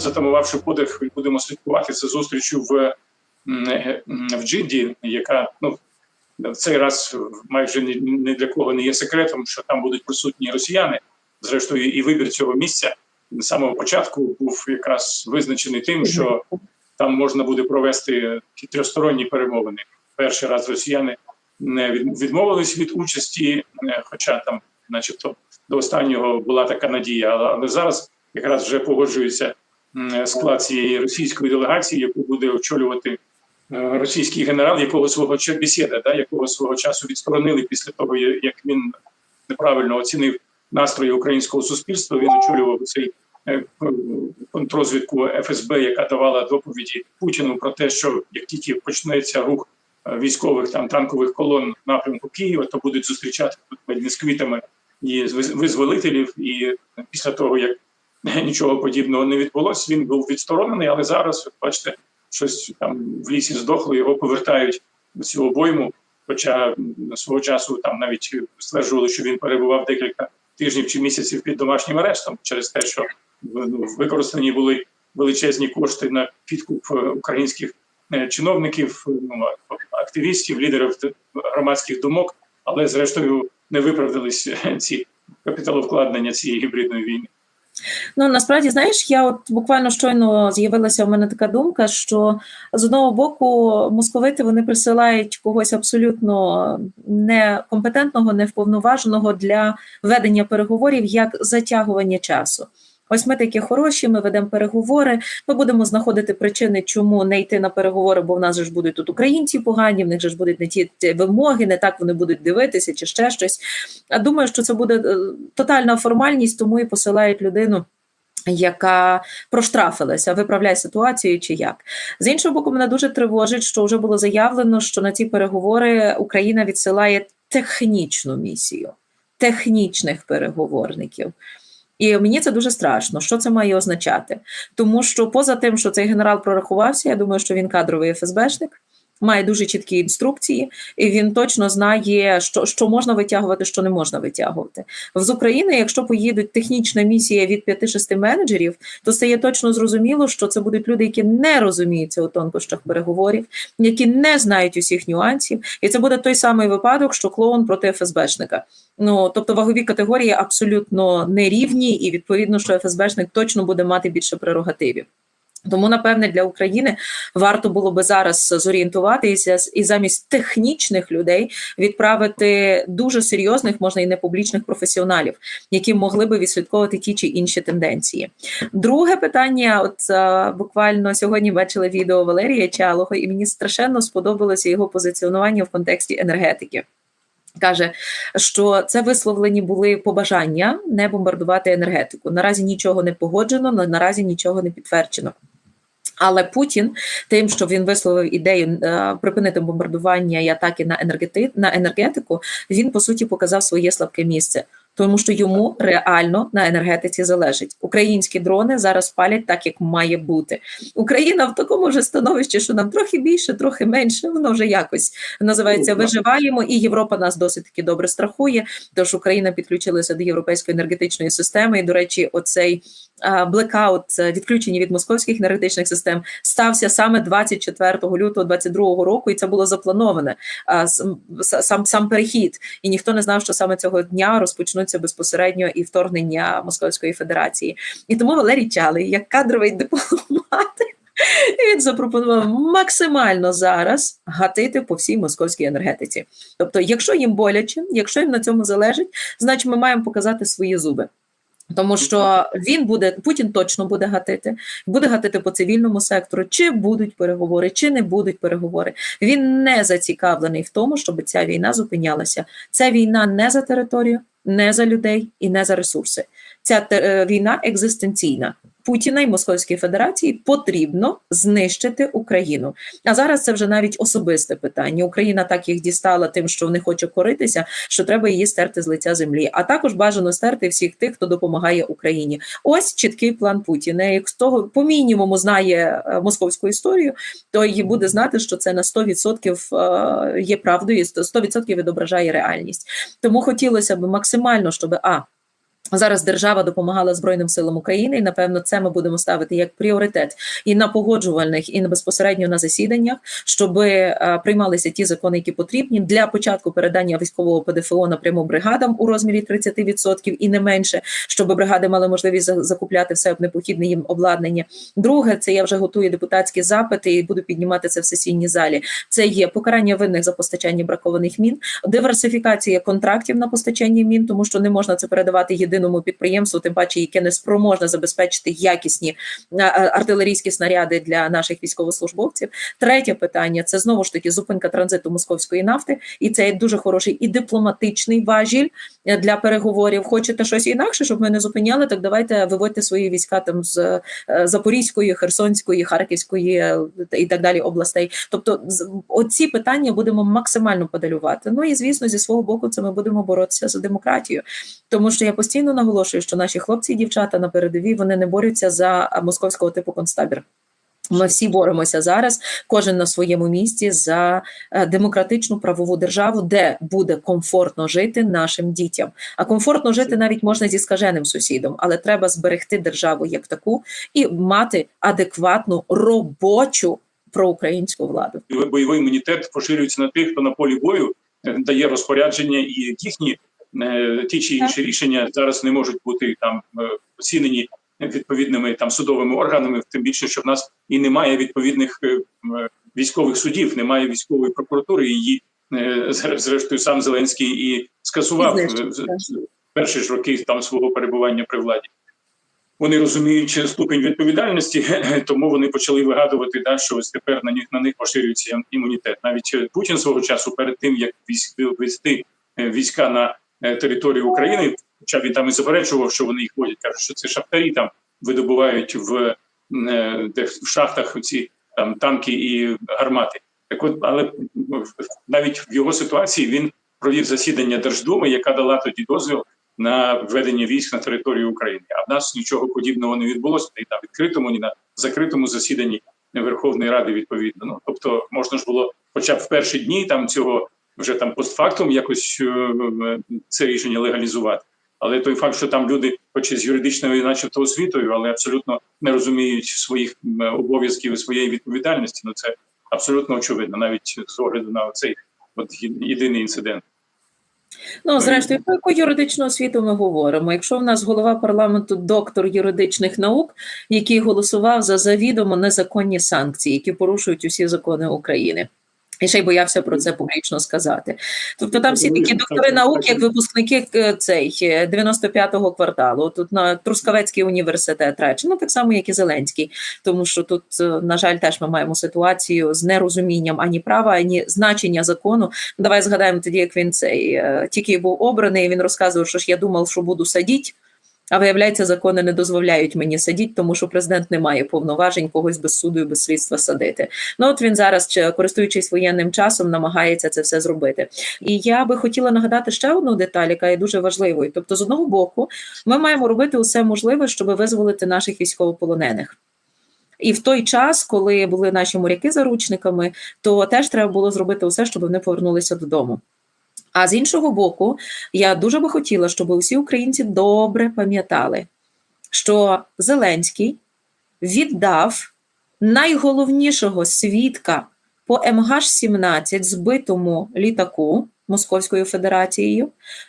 затамувавши подих, будемо слідкувати за зустрічю в, в Джинді, яка ну в цей раз майже ні, для кого не є секретом, що там будуть присутні росіяни. Зрештою, і вибір цього місця з самого початку був якраз визначений тим, що там можна буде провести трьохсторонні перемовини. Перший раз росіяни не відмовились від участі, хоча там, начебто, до останнього була така надія. Але зараз якраз вже погоджується склад цієї російської делегації, яку буде очолювати російський генерал, якого свого бесіда, да, якого свого часу відсторонили після того, як він неправильно оцінив настрої українського суспільства. Він очолював цей контрозвідку ФСБ, яка давала доповіді Путіну про те, що як тільки почнеться рух військових там танкових колон в напрямку Києва, то будуть зустрічати з квітами і визволителів. І після того як нічого подібного не відбулося, він був відсторонений. Але зараз бачите, щось там в лісі здохло, його повертають до цю обойму. Хоча свого часу там навіть стверджували, що він перебував декілька тижнів чи місяців під домашнім арештом через те, що ну, використані були величезні кошти на підкуп українських чиновників, ну, активістів, лідерів громадських думок, але зрештою не виправдались ці капіталовкладення цієї гібридної війни. Ну насправді знаєш, я от буквально щойно з'явилася у мене така думка, що з одного боку московити вони присилають когось абсолютно некомпетентного, невповноваженого для ведення переговорів як затягування часу. Ось ми такі хороші, ми ведемо переговори. Ми будемо знаходити причини, чому не йти на переговори, бо в нас же ж будуть тут українці погані, в них же ж будуть не ті вимоги, не так вони будуть дивитися чи ще щось. А думаю, що це буде е, тотальна формальність, тому і посилають людину. Яка проштрафилася, виправляє ситуацію чи як з іншого боку, мене дуже тривожить, що вже було заявлено, що на ці переговори Україна відсилає технічну місію технічних переговорників. І мені це дуже страшно. Що це має означати? Тому що, поза тим, що цей генерал прорахувався, я думаю, що він кадровий ФСБшник. Має дуже чіткі інструкції, і він точно знає, що що можна витягувати, що не можна витягувати. З України, якщо поїдуть технічна місія від 5-6 менеджерів, то стає точно зрозуміло, що це будуть люди, які не розуміються у тонкощах переговорів, які не знають усіх нюансів. І це буде той самий випадок, що клоун проти ФСБшника. Ну тобто вагові категорії абсолютно нерівні, і відповідно, що ФСБшник точно буде мати більше прерогативів. Тому, напевне, для України варто було би зараз зорієнтуватися і замість технічних людей відправити дуже серйозних, можна і не публічних професіоналів, які могли би відслідковувати ті чи інші тенденції. Друге питання: от буквально сьогодні бачила відео Валерія Чалого, і мені страшенно сподобалося його позиціонування в контексті енергетики. Каже, що це висловлені були побажання не бомбардувати енергетику. Наразі нічого не погоджено, наразі нічого не підтверджено. Але Путін, тим, що він висловив ідею е, припинити бомбардування і атаки на енергети, на енергетику, він по суті показав своє слабке місце тому що йому реально на енергетиці залежить. Українські дрони зараз палять так, як має бути. Україна в такому вже становищі, що нам трохи більше, трохи менше. Воно вже якось називається виживаємо, і Європа нас досить таки добре страхує. Тож Україна підключилася до європейської енергетичної системи. І, до речі, оцей блекаут відключення від московських енергетичних систем стався саме 24 лютого 22 року, і це було заплановане сам сам перехід. І ніхто не знав, що саме цього дня розпочнуть стосуються безпосередньо і вторгнення Московської Федерації. І тому Валерій Чалий, як кадровий дипломат, він запропонував максимально зараз гатити по всій московській енергетиці. Тобто, якщо їм боляче, якщо їм на цьому залежить, значить ми маємо показати свої зуби. Тому що він буде Путін точно буде гатити, буде гатити по цивільному сектору, чи будуть переговори, чи не будуть переговори. Він не зацікавлений в тому, щоб ця війна зупинялася. Ця війна не за територію, не за людей і не за ресурси. Ця е, війна екзистенційна. Путіна і Московській Федерації потрібно знищити Україну. А зараз це вже навіть особисте питання. Україна так їх дістала тим, що не хоче коритися, що треба її стерти з лиця землі. А також бажано стерти всіх тих, хто допомагає Україні. Ось чіткий план Путіна. Як з того по мінімуму знає е, московську історію, то її буде знати, що це на 100% е, є правдою, 100% відображає реальність. Тому хотілося б максимально, щоб а Зараз держава допомагала Збройним силам України, і напевно це ми будемо ставити як пріоритет і на погоджувальних, і безпосередньо на засіданнях, щоб е, приймалися ті закони, які потрібні для початку передання військового ПДФО напряму бригадам у розмірі 30% і не менше, щоб бригади мали можливість за- закупляти все необхідне їм обладнання. Друге, це я вже готую депутатські запити і буду піднімати це в сесійній залі. Це є покарання винних за постачання бракованих мін, диверсифікація контрактів на постачання мін, тому що не можна це передавати єдиному підприємству, тим паче, яке не спроможне забезпечити якісні а, а, артилерійські снаряди для наших військовослужбовців. Третє питання це знову ж таки зупинка транзиту московської нафти, і це є дуже хороший і дипломатичний важіль е, для переговорів. Хочете щось інакше, щоб ми не зупиняли, так давайте виводьте свої війська там з е, Запорізької, Херсонської, Харківської е, і так далі областей. Тобто, оці питання будемо максимально подалювати. Ну і звісно, зі свого боку, це ми будемо боротися за демократію, тому що я постійно наголошую, що наші хлопці і дівчата на передовій вони не борються за московського типу концтабір. Ми всі боремося зараз, кожен на своєму місці за е, демократичну правову державу, де буде комфортно жити нашим дітям. А комфортно жити навіть можна зі скаженим сусідом, але треба зберегти державу як таку і мати адекватну робочу проукраїнську владу. бойовий імунітет поширюється на тих, хто на полі бою е, дає розпорядження, і їхні ті чи інші рішення зараз не можуть бути там е, оцінені відповідними там судовими органами. Тим більше, що в нас і немає відповідних е, військових судів, немає військової прокуратури. Її е, зрештою сам Зеленський і скасував е, перші ж роки там свого перебування при владі. Вони розуміють ступень відповідальності, тому вони почали вигадувати, да, що ось тепер на них на них поширюється імунітет. Навіть е, Путін свого часу, перед тим як військ вести е, війська на е, територію України, хоча він там і заперечував, що вони їх водять, каже, що це шахтарі там видобувають в, е, де в шахтах ці там танки і гармати. Так от, але ну, навіть в його ситуації він провів засідання Держдуми, яка дала тоді дозвіл на введення військ на територію України. А в нас нічого подібного не відбулося ні на відкритому, ні на закритому засіданні Верховної Ради. Відповідно, ну тобто можна ж було, хоча б в перші дні там цього вже там постфактум якось е, це рішення легалізувати. Але той факт, що там люди, хоч і з юридичною, начебто освітою, але абсолютно не розуміють своїх обов'язків і своєї відповідальності, ну це абсолютно очевидно, навіть з огляду на цей от єдиний інцидент. Ну, зрештою, про яку юридичну освіту ми говоримо? Якщо в нас голова парламенту доктор юридичних наук, який голосував за завідомо незаконні санкції, які порушують усі закони України. І ще й боявся про це публічно сказати. Тобто там всі такі доктори наук, як випускники е, цей е, 95-го кварталу, тут на Трускавецький університет речі, ну так само, як і Зеленський, тому що тут, е, на жаль, теж ми маємо ситуацію з нерозумінням ані права, ані значення закону. Давай згадаємо тоді, як він цей е, тільки був обраний. Він розказував, що ж я думав, що буду садіть. А виявляється, закони не дозволяють мені садіть, тому що президент не має повноважень когось без суду і без слідства садити. Ну от він зараз, користуючись воєнним часом, намагається це все зробити. І я би хотіла нагадати ще одну деталь, яка є дуже важливою. Тобто, з одного боку, ми маємо робити усе можливе, щоб визволити наших військовополонених. І в той час, коли були наші моряки заручниками, то теж треба було зробити усе, щоб вони повернулися додому. А з іншого боку, я дуже би хотіла, щоб усі українці добре пам'ятали, що Зеленський віддав найголовнішого свідка по МГ-17 збитому літаку Московською Федерацією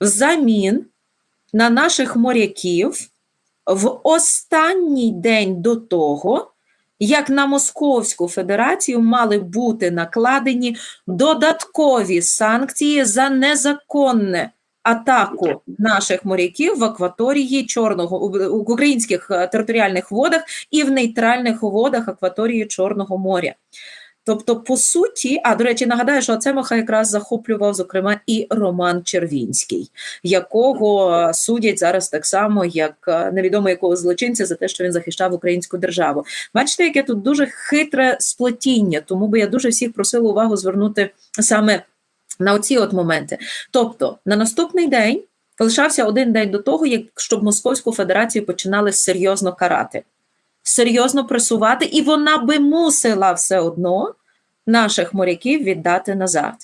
взамін на наших моряків в останній день до того, як на Московську Федерацію мали бути накладені додаткові санкції за незаконне атаку наших моряків в акваторії Чорного у українських е, територіальних водах і в нейтральних водах акваторії Чорного моря. Тобто, по суті, а до речі, нагадаю, що Цемаха якраз захоплював, зокрема, і Роман Червінський, якого судять зараз так само, як е, невідомо якого злочинця за те, що він захищав українську державу. Бачите, яке тут дуже хитре сплетіння, тому би я дуже всіх просила увагу звернути саме на оці от моменти. Тобто, на наступний день лишався один день до того, як щоб Московську Федерацію починали серйозно карати, серйозно пресувати, і вона би мусила все одно наших моряків віддати назад.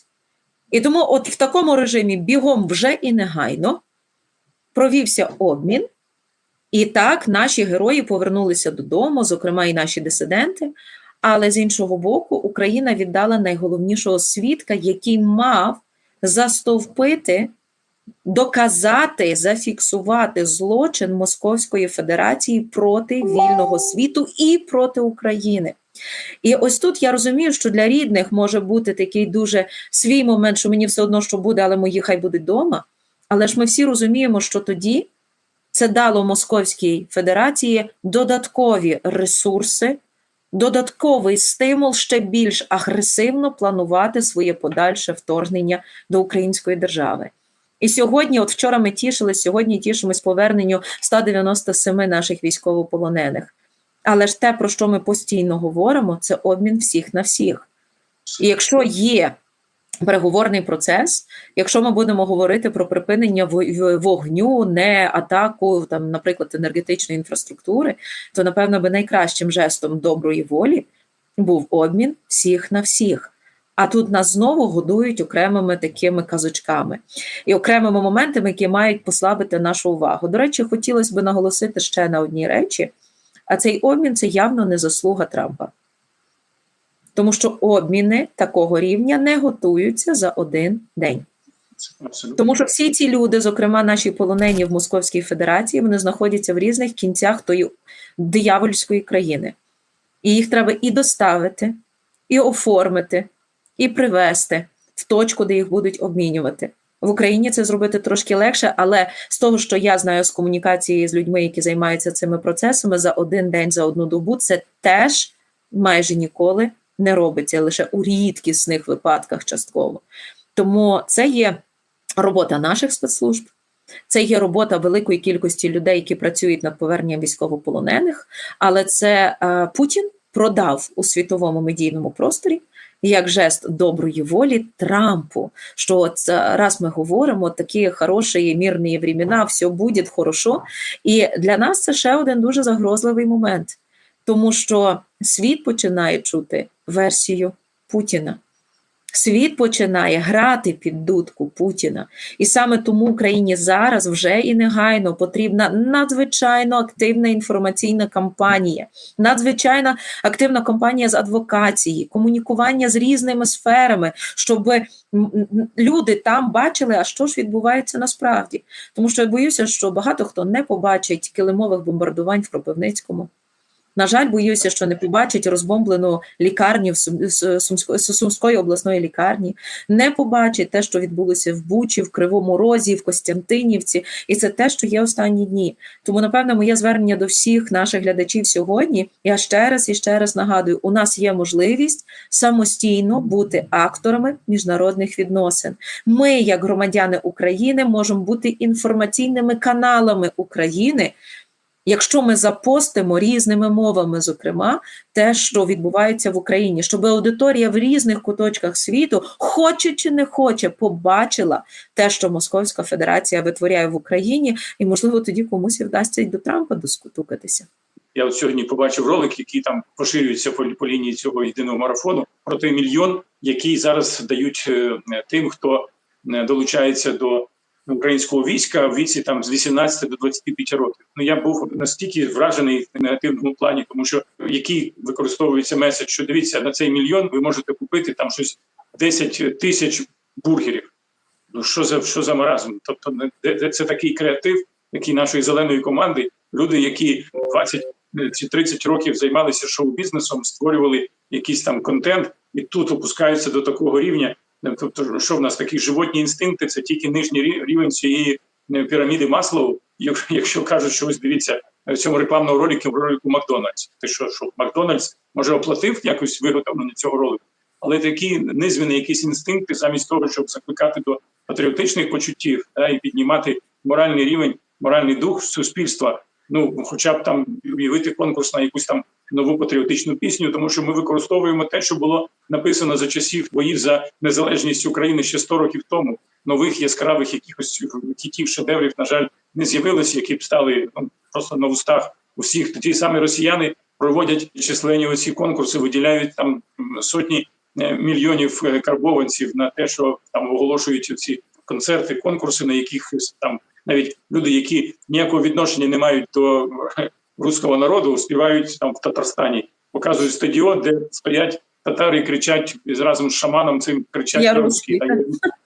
І тому, от в такому режимі бігом вже і негайно провівся обмін, і так наші герої повернулися додому, зокрема і наші дисиденти. Але з іншого боку, Україна віддала найголовнішого свідка, який мав застовпити, доказати, зафіксувати злочин Московської Федерації проти вільного світу і проти України. І ось тут я розумію, що для рідних може бути такий дуже свій момент, що мені все одно що буде, але мої хай будуть вдома. Але ж ми всі розуміємо, що тоді це дало Московській Федерації додаткові ресурси, додатковий стимул ще більш агресивно планувати своє подальше вторгнення до української держави. І сьогодні, от вчора ми тішились, сьогодні тішимось поверненню 197 наших військовополонених. Але ж те, про що ми постійно говоримо, це обмін всіх на всіх. І якщо є переговорний процес, якщо ми будемо говорити про припинення вогню, не атаку, там, наприклад, енергетичної інфраструктури, то напевно би найкращим жестом доброї волі був обмін всіх на всіх. А тут нас знову годують окремими такими казочками і окремими моментами, які мають послабити нашу увагу. До речі, хотілося б наголосити ще на одній речі. А цей обмін це явно не заслуга Трампа. Тому що обміни такого рівня не готуються за один день. Тому що всі ці люди, зокрема наші полонені в Московській Федерації, вони знаходяться в різних кінцях тої диявольської країни. І їх треба і доставити, і оформити, і привезти в точку, де їх будуть обмінювати. В Україні це зробити трошки легше, але з того, що я знаю з комунікації з людьми, які займаються цими процесами, за один день, за одну добу, це теж майже ніколи не робиться, лише у рідкісних випадках частково. Тому це є робота наших спецслужб, це є робота великої кількості людей, які працюють над поверненням військовополонених, але це е, Путін продав у світовому медійному просторі як жест доброї волі Трампу, що от раз ми говоримо такі хороші мирні времена, все буде хорошо. І для нас це ще один дуже загрозливий момент, тому що світ починає чути версію Путіна. Світ починає грати під дудку Путіна, і саме тому Україні зараз вже і негайно потрібна надзвичайно активна інформаційна кампанія, надзвичайно активна кампанія з адвокації, комунікування з різними сферами, щоб люди там бачили, а що ж відбувається насправді. Тому що я боюся, що багато хто не побачить килимових бомбардувань в Кропивницькому. На жаль, боюся, що не побачить розбомблену лікарню в Сумської обласної лікарні, не побачить те, що відбулося в Бучі, в Кривому Розі, в Костянтинівці, і це те, що є останні дні. Тому, напевно, моє звернення до всіх наших глядачів сьогодні. Я ще раз і ще раз нагадую: у нас є можливість самостійно бути акторами міжнародних відносин. Ми, як громадяни України, можемо бути інформаційними каналами України якщо ми запостимо різними мовами, зокрема, те, що відбувається в Україні, щоб аудиторія в різних куточках світу, хоче чи не хоче, побачила те, що Московська Федерація витворяє в Україні, і можливо тоді комусь і вдасться й до Трампа доскутукатися. Я от сьогодні побачив ролик, який там поширюється по, по лінії цього єдиного марафону про той мільйон, який зараз дають е, тим, хто е, долучається до українського війська в віці там з 18 до 25 років. Ну я був настільки вражений в негативному плані, тому що який використовується меседж, що дивіться на цей мільйон, ви можете купити там щось 10 тисяч бургерів. Ну що за що за маразм? Тобто, де, це такий креатив, який нашої зеленої команди, люди, які 20 чи 30 років займалися шоу-бізнесом, створювали якийсь там контент, і тут опускаються до такого рівня. Тобто, що в нас такі животні інстинкти, це тільки нижній рівень цієї е, піраміди Маслоу. Якщо кажуть, що ось дивіться в цьому рекламному ролику в ролику Макдональдс, ти що, що Макдональдс може оплатив якось виготовлення цього ролику, але такі низвані якісь інстинкти, замість того, щоб закликати до патріотичних почуттів да, і піднімати моральний рівень, моральний дух суспільства. Ну, хоча б там уявити конкурс на якусь там нову патріотичну пісню, тому що ми використовуємо те, що було написано за часів боїв за незалежність України ще 100 років тому. Нових яскравих якихось хітів, шедеврів, на жаль, не з'явилися, які б стали ну, просто на устах усіх. Ті самі росіяни проводять численні оці конкурси, виділяють там сотні е, мільйонів е, карбованців на те, що там оголошують ці концерти, конкурси, на яких там навіть люди, які ніякого відношення не мають до руського народу, співають там в Татарстані, показують стадіон, де стоять татари і кричать і разом з шаманом цим кричать Я «Я русський,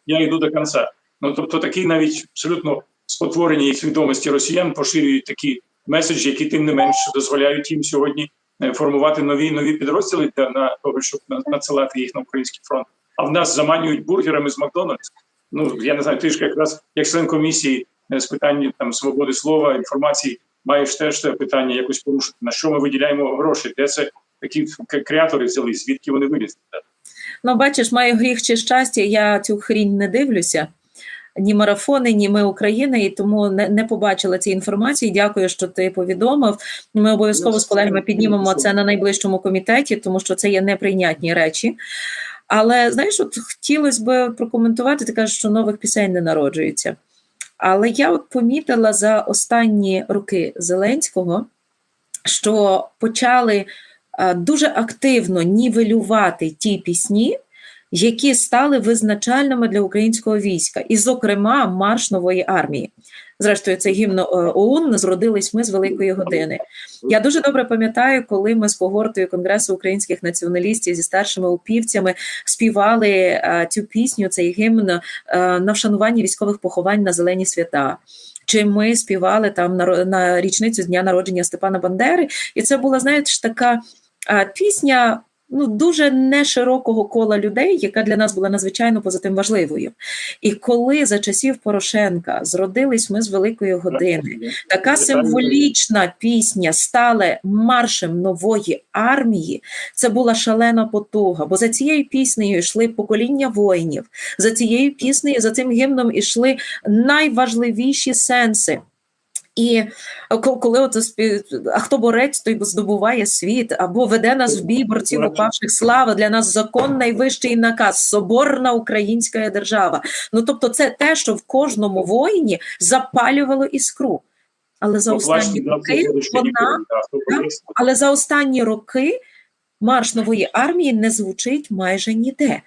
я, я йду до кінця. Ну тобто такі навіть абсолютно спотворені їх свідомості росіян поширюють такі меседжі, які тим не менш дозволяють їм сьогодні е, формувати нові нові підрозділи для на того, щоб на- надсилати їх на український фронт. А в нас заманюють бургерами з Макдональдс. Ну я не знаю, ти ж якраз як член комісії з питань там свободи слова, інформації, маєш теж це питання якось порушити. На що ми виділяємо гроші? Де це такі креатори взяли? Звідки вони вилізли? Ну, бачиш, маю гріх чи щастя, я цю хрінь не дивлюся. Ні марафони, ні ми України, і тому не, не побачила цієї інформації. Дякую, що ти повідомив. Ми обов'язково з колегами піднімемо це на найближчому комітеті, тому що це є неприйнятні речі. Але знаєш, от хотілося б прокоментувати, ти кажеш, що нових пісень не народжується. Але я от помітила за останні роки Зеленського, що почали е, дуже активно нівелювати ті пісні, які стали визначальними для українського війська, і, зокрема, марш нової армії. Зрештою, це гімн е, ОУН зродились ми з великої години. Я дуже добре пам'ятаю, коли ми з когортою Конгресу українських націоналістів зі старшими упівцями співали е, цю пісню, цей гімн е, на вшанування військових поховань на зелені свята. Чи ми співали там на, на річницю дня народження Степана Бандери, і це була, знаєш, така пісня ну, дуже неширокого кола людей, яка для нас була надзвичайно позитивно важливою. І коли за часів Порошенка зродились ми з великої години, така символічна пісня стала маршем нової армії. Це була шалена потуга, бо за цією піснею йшли покоління воїнів, за цією піснею, за цим гімном йшли найважливіші сенси. І ко- коли от спі- а хто борець, той здобуває світ, або веде нас в бій борців упавших слава для нас закон найвищий наказ, соборна українська держава. Ну тобто, це те, що в кожному воїні запалювало іскру. Але за останні роки вона але за останні роки марш нової армії не звучить майже ніде.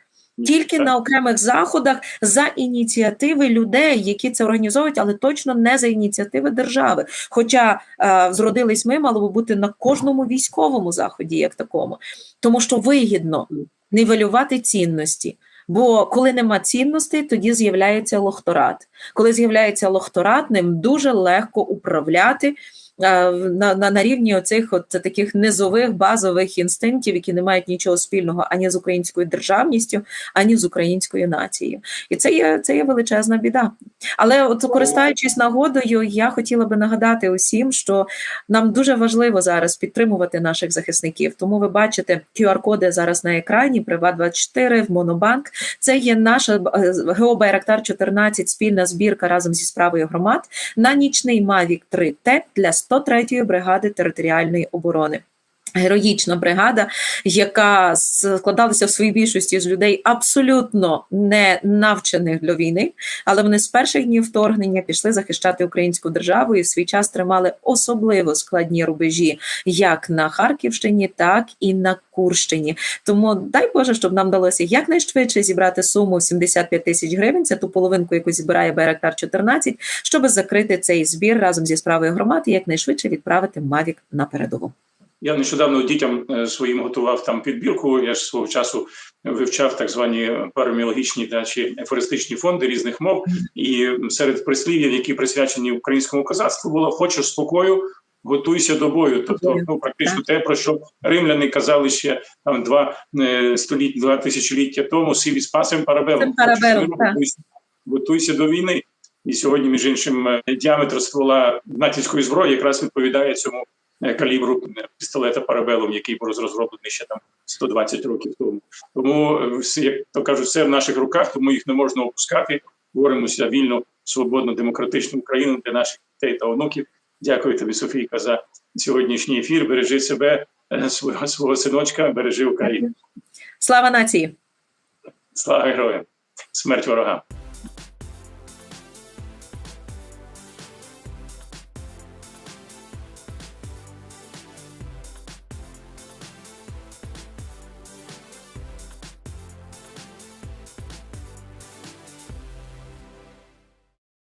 Тільки на окремих заходах за ініціативи людей, які це організовують, але точно не за ініціативи держави. Хоча е, зродились ми, мало би бути на кожному військовому заході, як такому, тому що вигідно нівелювати цінності. Бо коли нема цінностей, тоді з'являється лохторат. Коли з'являється лохторат, ним дуже легко управляти на, на, на рівні оцих от таких низових базових інстинктів, які не мають нічого спільного ані з українською державністю, ані з українською нацією. І це є, це є величезна біда. Але от користуючись нагодою, я хотіла би нагадати усім, що нам дуже важливо зараз підтримувати наших захисників. Тому ви бачите QR-коди зараз на екрані, Приват 24 в Монобанк. Це є наша е, ГО 14 спільна збірка разом зі справою громад на нічний Мавік 3 Т для 103-ї бригади територіальної оборони. Героїчна бригада, яка складалася в своїй більшості з людей абсолютно не навчених для війни, але вони з перших днів вторгнення пішли захищати українську державу і в свій час тримали особливо складні рубежі, як на Харківщині, так і на Курщині. Тому дай Боже, щоб нам вдалося якнайшвидше зібрати суму в 75 тисяч гривень. Це ту половинку, яку збирає Байрактар 14, щоб закрити цей збір разом зі справою громад і якнайшвидше відправити Мавік на передову. Я нещодавно дітям е, своїм готував там підбірку. Я ж свого часу вивчав так звані параміологічні та чи ефористичні фонди різних мов. І серед прислів'їв, які присвячені українському козацтву, було хочеш спокою. Готуйся до бою, тобто ну практично те, про що римляни казали ще там два е, століття, два тисячоліття тому сиві спасем парабелом. парабелом, готуйся, готуйся до війни. І сьогодні, між іншим, е, діаметр ствола натівської зброї якраз відповідає цьому калібру е, пістолета парабелом, який був розроблений ще там 120 років тому. Тому, е, як то кажуть, все в наших руках, тому їх не можна опускати. Боремося вільно, свободно, демократичну Україну для наших дітей та онуків. Дякую тобі, Софійка, за сьогоднішній ефір. Бережи себе, е, свого, свого синочка, бережи Україну. Слава нації! Слава героям! Смерть ворогам!